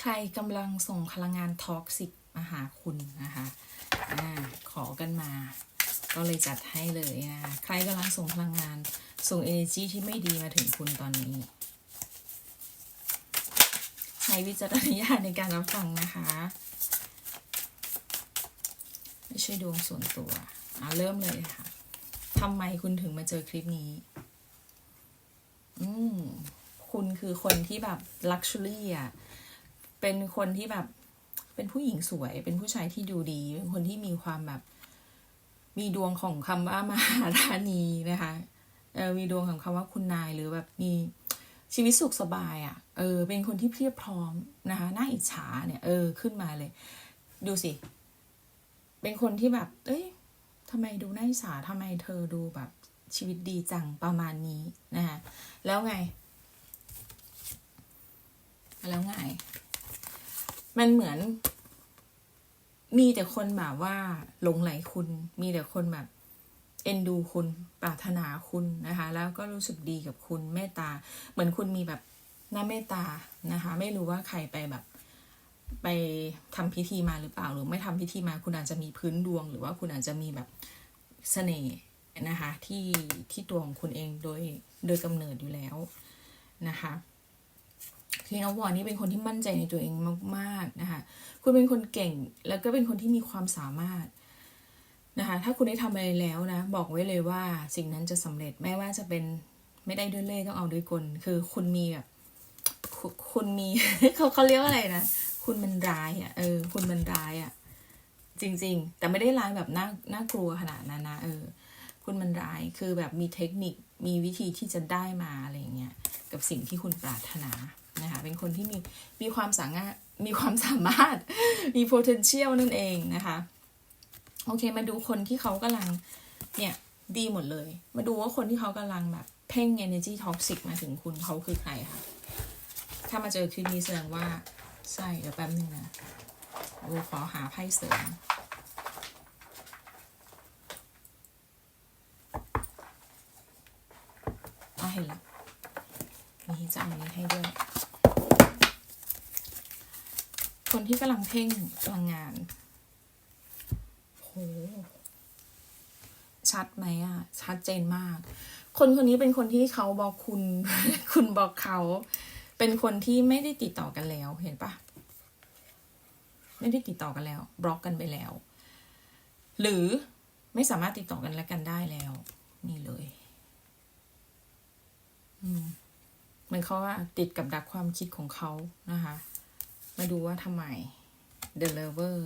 ใครกำลังส่งพลังงานท็อกซิกมาหาคุณนะคะอ่าขอกันมา ก็เลยจัดให้เลยนะใครกำลังส่งพลังงาน ส่ง energy ที่ไม่ดีมาถึงคุณตอนนี้ใช้วิจารณญาณในการรับฟังนะคะ ไม่ใช่ดวงส่วนตัวอะเริ่มเลยค่ะทำไมคุณถึงมาเจอคลิปนี้ อืมคุณคือคนที่แบบ luxury อะ เป็นคนที่แบบ เป็นผู้หญิงสวย เป็นผู้ชายที่ดูดี เป็นคนที่มีความแบบ มีดวงของคำว่ามหาราณีนะคะเออมีดวงของคำว่าคุณนายหรือแบบมีชีวิตสุขสบายอะ่ะ เออ เป็นคนที่เพียบพร้อมนะคะน่าอิจฉาเนี่ยเออขึ้นมาเลย ดูสิ เป็นคนที่แบบ เอ้ยทำไมดูน่าอิจฉาทำไมเธอดูแบบชีวิตดีจังประมาณนี้นะคะแล้วไง แล้วไง มันเหมือน มีแต่คนแบบว่าหลงไหลคุณ มีแต่คนแบบเอ็นดูคุณปรารถนาคุณนะคะ แล้วก็รู้สึกดีกับคุณเมตตา เหมือนคุณมีแบบน้าเมตตานะคะ ไม่รู้ว่าใครไปแบบ ไปทำพิธีมาหรือเปล่าหรือไม่ทำพิธีมาคุณอาจจะมีพื้นดวง หรือว่าคุณอาจจะมีแบบเสน่ห์นะคะ ที่ที่ตัวของคุณเองโดยโดยกำเนิดอยู่แล้วนะคะ คีนอวอร์นี่เป็นคนที่มั่นใจในตัวเองมาก ๆ นะคะ คุณเป็นคนเก่งแล้วก็เป็นคนที่มีความสามารถนะคะ ถ้าคุณได้ทำอะไรแล้วนะ บอกไว้เลยว่าสิ่งนั้นจะสำเร็จ ไม่ว่าจะเป็นไม่ได้ด้วยเล่ห์ต้องเอาด้วยกล คือคุณมีแบบคุณมีเขาเขาเรียกว่าอะไรนะ คุณมันร้ายอะ เออ คุณมันร้ายอะ จริง ๆ แต่ไม่ได้ร้ายแบบน่า น่ากลัวขนาดนั้นนะ เออ คุณมันร้าย คือแบบมีเทคนิค มีวิธีที่จะได้มาอะไรเงี้ย กับสิ่งที่คุณปรารถนา นะคะเป็นคนที่มีมีความสามารถมีความสามารถมี potential นั่นเองนะคะ โอเคมาดูคนที่เขากำลังเนี่ยดีหมดเลย มาดูว่าคนที่เขากำลังแบบเพ่ง energy toxic มาถึงคุณเขาคือใครคะถ้ามาเจอคลิปนี้แสดงว่าใช่เดี๋ยวแป๊บนึงนะโอ้ขอหาไพ่เสริม อ๋อเห็นแล้ว มีจะเอาอันนี้ให้ด้วย คนที่กำลังเพ่งพลังงานโหชัดไหมอะชัดเจนมาก คนคนนี้เป็นคนที่เขาบอกคุณ คุณบอกเขา เป็นคนที่ไม่ได้ติดต่อกันแล้ว เห็นปะไม่ได้ติดต่อกันแล้ว บล็อกกันไปแล้ว หรือไม่สามารถติดต่อกันและกันได้แล้ว นี่เลย อืมเหมือนเขาว่าติดกับดักความคิดของเขานะคะ มาดูว่าทำไม The Lover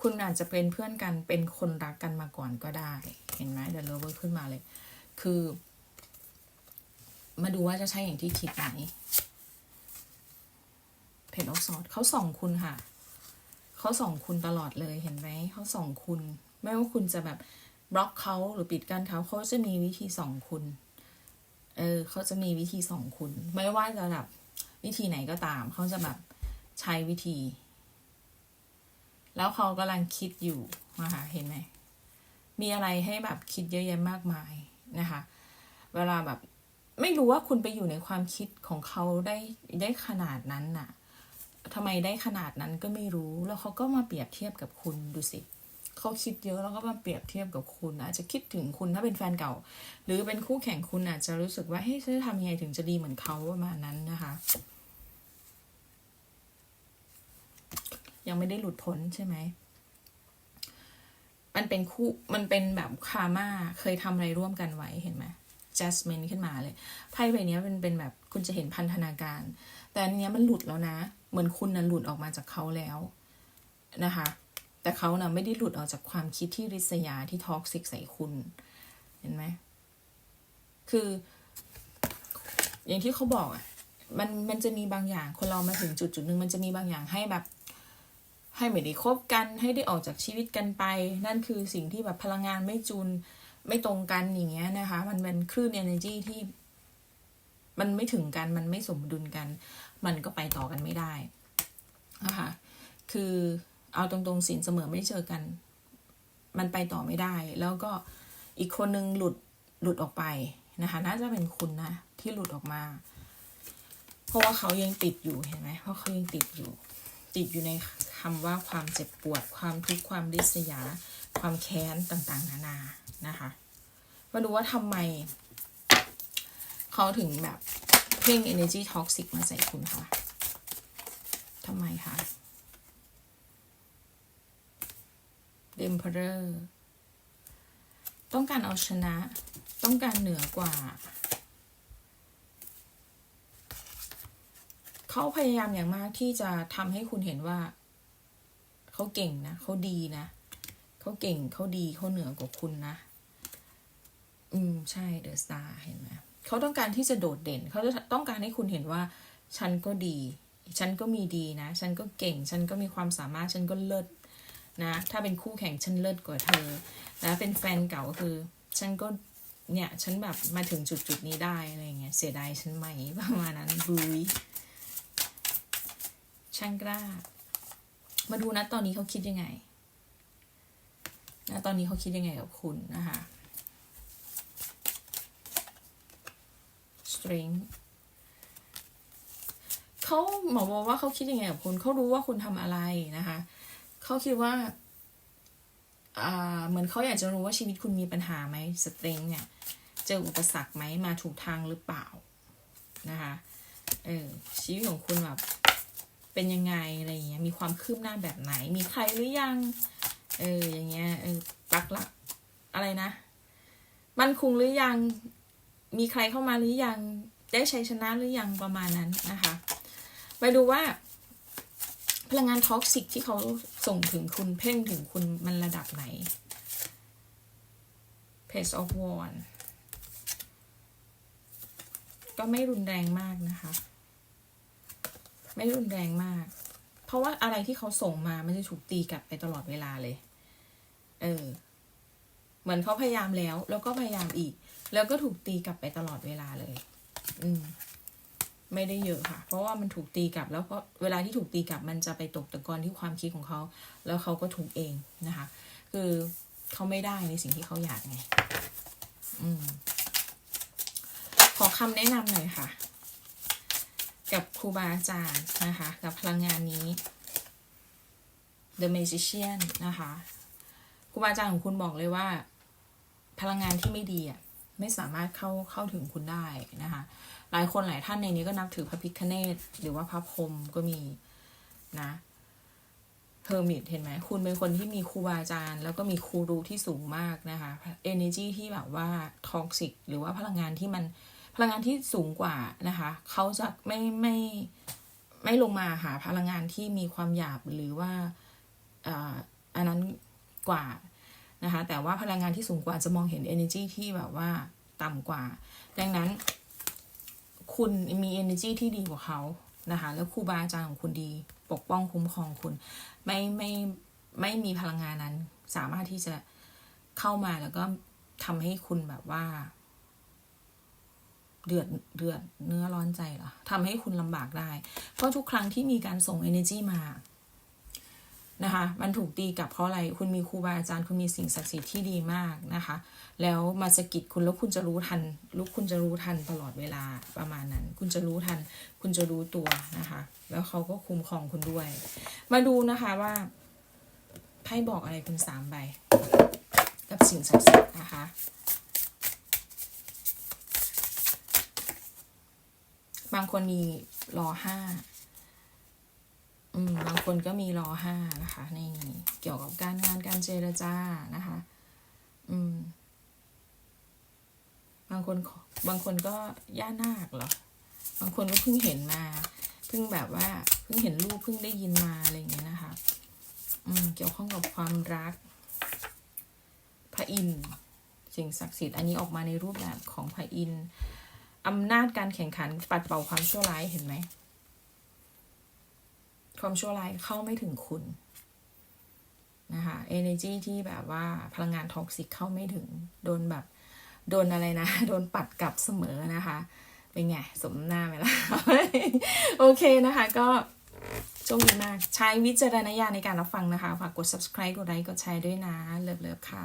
คุณอาจจะเป็นเพื่อนกันเป็นคนรักกันมาก่อนก็ได้ เห็นไหม The Lover ขึ้นมาเลย คือ มาดูว่าจะใช่อย่างที่คิดไหมเพจออฟซอดเขาส่องคุณค่ะ เขาส่องคุณตลอดเลยเห็นไหมเขาส่องคุณ ไม่ว่าคุณจะแบบบล็อกเขาหรือปิดกั้นเขาเขาจะมีวิธีส่องคุณ เออเขาจะมีวิธีส่องคุณ ไม่ว่าจะแบบวิธีไหนก็ตามเขาจะแบบ ใช้วิธี แล้วเขากำลังคิดอยู่นะคะเห็นไหมมีอะไรให้แบบคิดเยอะแยะมากมายนะคะ เวลาแบบไม่รู้ว่าคุณไปอยู่ในความคิดของเขาได้ได้ขนาดนั้นน่ะทำไมได้ขนาดนั้นก็ไม่รู้ แล้วเขาก็มาเปรียบเทียบกับคุณดูสิเขาคิดเยอะแล้วก็มาเปรียบเทียบกับคุณอาจจะคิดถึงคุณถ้าเป็นแฟนเก่า หรือเป็นคู่แข่งคุณอาจจะรู้สึกว่าเฮ้ยจะทำยังไงถึงจะดีเหมือนเขาประมาณนั้นนะคะ ยังไม่ได้หลุดพ้นใช่ไหม มันเป็นคู่มันเป็นแบบคามาเคยทำอะไรร่วมกันไว้เห็นไหม Jasmine ขึ้นมาเลยไพ่ใบนี้มันเป็นแบบคุณจะเห็นพันธนาการ แต่อันนี้มันหลุดแล้วนะ เหมือนคุณนะหลุดออกมาจากเขาแล้วนะคะ แต่เขานะไม่ได้หลุดออกจากความคิดที่ริษยาที่ท็อกซิกใส่คุณ เห็นไหม คือ อย่างที่เขาบอกอะมันมันจะมีบางอย่างคนเรามาถึงจุดจุดหนึ่งมันจะมีบางอย่างให้แบบ ให้ไม่ได้คบกันให้ได้ออกจากชีวิตกันไป นั่นคือสิ่งที่แบบพลังงานไม่จูนไม่ตรงกันอย่างเงี้ยนะคะ มันเป็นคลื่น energy ที่ มันไม่ถึงกันมันไม่สมดุลกัน มันก็ไปต่อกันไม่ได้นะคะคือเอาตรงๆสินเสมอไม่เจอกัน มันไปต่อไม่ได้ แล้วก็อีกคนนึงหลุดหลุดออกไปนะคะน่าจะเป็นคุณนะที่หลุดออกมา เพราะว่าเขายังติดอยู่เห็นไหมเพราะเขายังติดอยู่ ติดอยู่ในคำว่าความเจ็บปวด ความทุกข์ความริษยา ความแค้นต่างๆ นานานะคะ มาดูว่าทำไมเขาถึงแบบเพ่ง energy toxic มาใส่คุณคะทำไมคะ The Emperor ต้องการเอาชนะ ต้องการเหนือกว่า เขาพยายามอย่างมากที่จะทำให้คุณเห็นว่า เขาเก่งนะเขาดีนะเขาเก่งเขาดีเขาเหนือกว่าคุณนะ อืมใช่เดอะสตาร์เห็นไหมเขาต้องการที่จะโดดเด่น เขาต้องการให้คุณเห็นว่า ฉันก็ดี ฉันก็มีดีนะ ฉันก็เก่ง ฉันก็มีความสามารถฉันก็เลิศนะ ถ้าเป็นคู่แข่งฉันเลิศกว่าเธอนะเป็นแฟนเก่าคือ ฉันก็เนี่ย ฉันแบบมาถึงจุดจุดนี้ได้อะไรเงี้ยเสียดายฉันไหมประมาณนั้นบุย ช่างกล้า มาดูนะตอนนี้เขาคิดยังไงนะตอนนี้เขาคิดยังไงกับคุณนะคะ strength เขาหมอบอกว่าเขาคิดยังไงกับคุณเขารู้ว่าคุณทำอะไรนะคะเขาคิดว่าอ่าเหมือนเขาอยากจะรู้ว่าชีวิตคุณมีปัญหาไหมสตริงเนี่ยเจออุปสรรคไหมมาถูกทางหรือเปล่านะคะเออชีวิตของคุณแบบ เป็นยังไงอะไรเงี้ยมีความคืบหน้าแบบไหน มีใครหรือยัง เอออย่างเงี้ยเออปักหลักอะไรนะมันคงหรือยัง มีใครเข้ามาหรือยัง ได้ชัยชนะหรือยังประมาณนั้นนะคะ ไปดูว่า พลังงานท็อกซิกที่เขาส่งถึงคุณเพ่งถึงคุณมันระดับไหน Page of w a n d ก็ไม่รุนแรงมากนะคะ ไม่รุนแรงมาก เพราะว่าอะไรที่เขาส่งมามันจะถูกตีกลับไปตลอดเวลาเลย เออ เหมือนเขาพยายามแล้ว แล้วก็พยายามอีก แล้วก็ถูกตีกลับไปตลอดเวลาเลย อืม ไม่ได้เยอะค่ะ เพราะว่ามันถูกตีกลับ แล้วเพราะเวลาที่ถูกตีกลับมันจะไปตกตะกอนที่ความคิดของเขา แล้วเขาก็ถูกเองนะคะ คือเขาไม่ได้ในสิ่งที่เขาอยากไง อืม ขอคำแนะนำหน่อยค่ะ กับครูบาอาจารย์นะคะ กับพลังงานนี้ The Magician นะคะครูบาอาจารย์ของคุณบอกเลยว่า พลังงานที่ไม่ดีอะไม่สามารถเข้าเข้าถึงคุณได้นะคะ หลายคนหลายท่านในนี้ก็นับถือพระพิฆเนศหรือว่าพระพรหมก็มีนะเ e อร์มิตเห็นไหมคุณเป็นคนที่มีครูบาอาจารย์ แล้วก็มีครูรู้ที่สูงมากนะคะ energy ที่แบบว่าท็อกซิกหรือว่าพลังงานที่มัน พลังงานที่สูงกว่านะคะเขาจะไม่ไม่ไม่ลงมาหาพลังงานที่มีความหยาบหรือว่าอันนั้นกว่านะคะแต่ว่าพลังงานที่สูงกว่าจะมองเห็น energy ที่แบบว่าต่ำกว่า ดังนั้น คุณมี energy ที่ดีกว่าเขานะคะแล้วครูบาอาจารย์ของคุณดี ปกป้องคุ้มครองคุณ ไม่ไม่ไม่มีพลังงานนั้น สามารถที่จะเข้ามาแล้วก็ทำให้คุณแบบว่า เดือดเดือดเนื้อร้อนใจเหรอทำให้คุณลำบากได้ เพราะทุกครั้งที่มีการส่ง energy มานะคะ มันถูกตีกับเพราะอะไร คุณมีครูบาอาจารย์ คุณมีสิ่งศักดิ์สิทธิ์ที่ดีมากนะคะ แล้วมาสะกิดคุณแล้วคุณจะรู้ทันลุกคุณจะรู้ทันตลอดเวลาประมาณนั้น คุณจะรู้ทัน คุณจะรู้ตัวนะคะ แล้วเขาก็คุ้มครองคุณด้วย มาดูนะคะว่าไพ่บอกอะไรคุณสามใบ กับสิ่งศักดิ์สิทธิ์นะคะ บางคนมีรอห้าอืมบางคนก็มีรอห้านะคะ ในเกี่ยวกับการงานการเจรจานะคะ อืม บางคนบางคนก็ย่านาคเหรอบางคนก็เพิ่งเห็นมาเพิ่งแบบว่าเพิ่งเห็นรูปเพิ่งได้ยินมาอะไรอย่างเงี้ยนะคะ อืม เกี่ยวข้องกับความรัก พระอินทร์สิ่งศักดิ์สิทธิ์อันนี้ออกมาในรูปแบบของพระอินทร์ อำนาจการแข่งขันปัดเป่าความชั่วร้ายเห็นไหม ความชั่วร้ายเข้าไม่ถึงคุณนะคะ energy ที่แบบว่าพลังงานท็อกซิกเข้าไม่ถึง โดนแบบ โดนอะไรนะ โดนปัดกลับเสมอนะคะ เป็นไง สมหน้าไหมล่ะ โอเคนะคะก็โชคดีมาก ใช้วิจารณญาณในการรับฟังนะคะ ฝากกด subscribe กดไลค์ กดแชร์ด้วยนะ เลิฟๆค่ะ